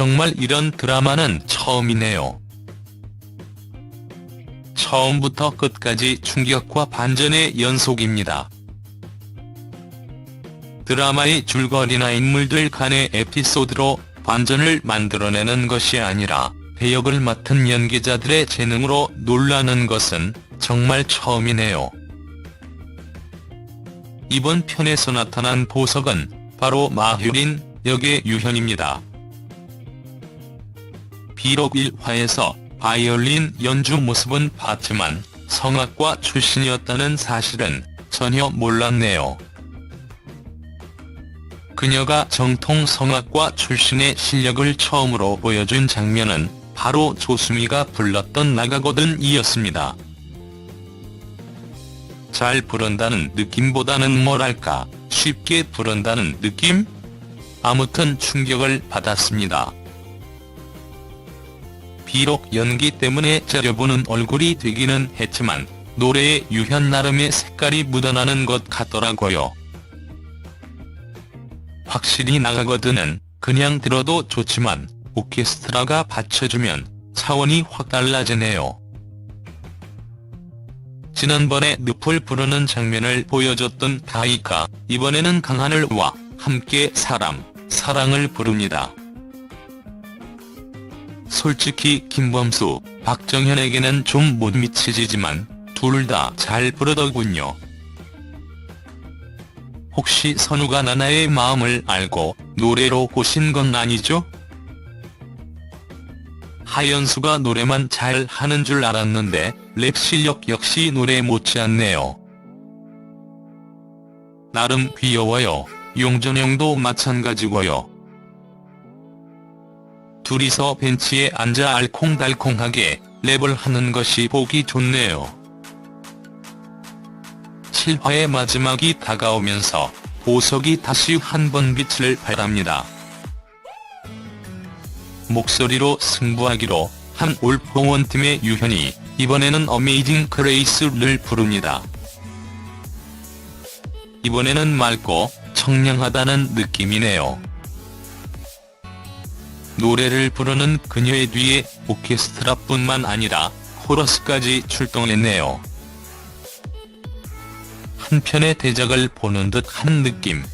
정말 이런 드라마는 처음이네요. 처음부터 끝까지 충격과 반전의 연속입니다. 드라마의 줄거리나 인물들 간의 에피소드로 반전을 만들어내는 것이 아니라 배역을 맡은 연기자들의 재능으로 놀라는 것은 정말 처음이네요. 이번 편에서 나타난 보석은 바로 마효린 역의 유현입니다. 비록 1화에서 바이올린 연주 모습은 봤지만 성악과 출신이었다는 사실은 전혀 몰랐네요. 그녀가 정통 성악과 출신의 실력을 처음으로 보여준 장면은 바로 조수미가 불렀던 나가거든 이었습니다. 잘 부른다는 느낌보다는 뭐랄까 쉽게 부른다는 느낌? 아무튼 충격을 받았습니다. 비록 연기 때문에 째려보는 얼굴이 되기는 했지만 노래에 유현 나름의 색깔이 묻어나는 것 같더라고요. 확실히 나가거든은 그냥 들어도 좋지만 오케스트라가 받쳐주면 차원이 확 달라지네요. 지난번에 늪을 부르는 장면을 보여줬던 가이가 이번에는 강하늘과 함께 사람, 사랑을 부릅니다. 솔직히 김범수, 박정현에게는 좀 못 미치지만 둘 다 잘 부르더군요. 혹시 선우가 나나의 마음을 알고 노래로 꼬신 건 아니죠? 하연수가 노래만 잘 하는 줄 알았는데 랩 실력 역시 노래 못지않네요. 나름 귀여워요. 용전영도 마찬가지고요. 둘이서 벤치에 앉아 알콩달콩하게 랩을 하는 것이 보기 좋네요. 7화의 마지막이 다가오면서 보석이 다시 한 번 빛을 발합니다. 목소리로 승부하기로 한 올포원팀의 유현이 이번에는 어메이징 그레이스를 부릅니다. 이번에는 맑고 청량하다는 느낌이네요. 노래를 부르는 그녀의 뒤에 오케스트라뿐만 아니라 코러스까지 출동했네요. 한 편의 대작을 보는 듯한 느낌.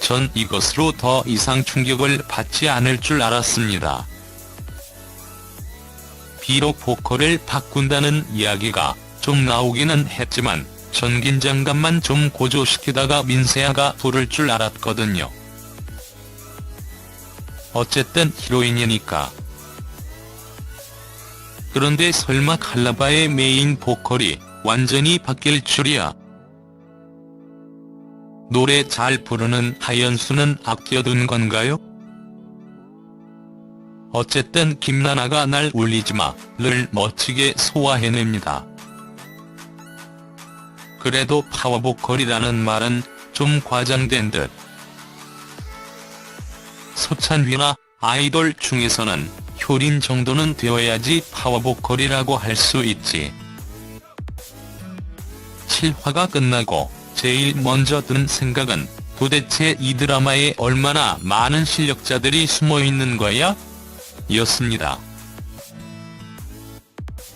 전 이것으로 더 이상 충격을 받지 않을 줄 알았습니다. 비록 보컬을 바꾼다는 이야기가 좀 나오기는 했지만 전 긴장감만 좀 고조시키다가 민세아가 부를 줄 알았거든요. 어쨌든 히로인이니까. 그런데 설마 칼라바의 메인 보컬이 완전히 바뀔 줄이야. 노래 잘 부르는 하연수는 아껴둔 건가요? 어쨌든 김나나가 날 울리지마를 멋지게 소화해냅니다. 그래도 파워보컬이라는 말은 좀 과장된 듯. 소찬휘나 아이돌 중에서는 효린 정도는 되어야지 파워보컬이라고 할 수 있지. 7화가 끝나고 제일 먼저 든 생각은 도대체 이 드라마에 얼마나 많은 실력자들이 숨어 있는 거야? 였습니다.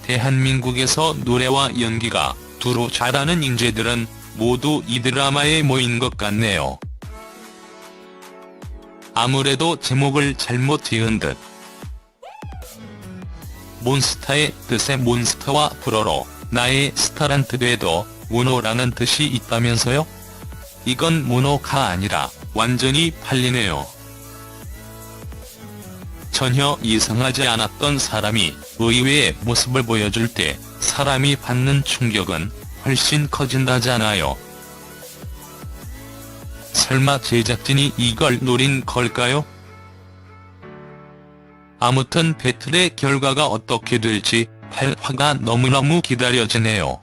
대한민국에서 노래와 연기가 두루 잘하는 인재들은 모두 이 드라마에 모인 것 같네요. 아무래도 제목을 잘못 지은 듯. 몬스타의 뜻의 몬스터와 불어로 나의 스타란트 돼도 모노라는 뜻이 있다면서요? 이건 모노가 아니라 완전히 팔리네요. 전혀 이상하지 않았던 사람이 의외의 모습을 보여줄 때 사람이 받는 충격은 훨씬 커진다잖아요. 설마 제작진이 이걸 노린 걸까요? 아무튼 배틀의 결과가 어떻게 될지 8화가 너무너무 기다려지네요.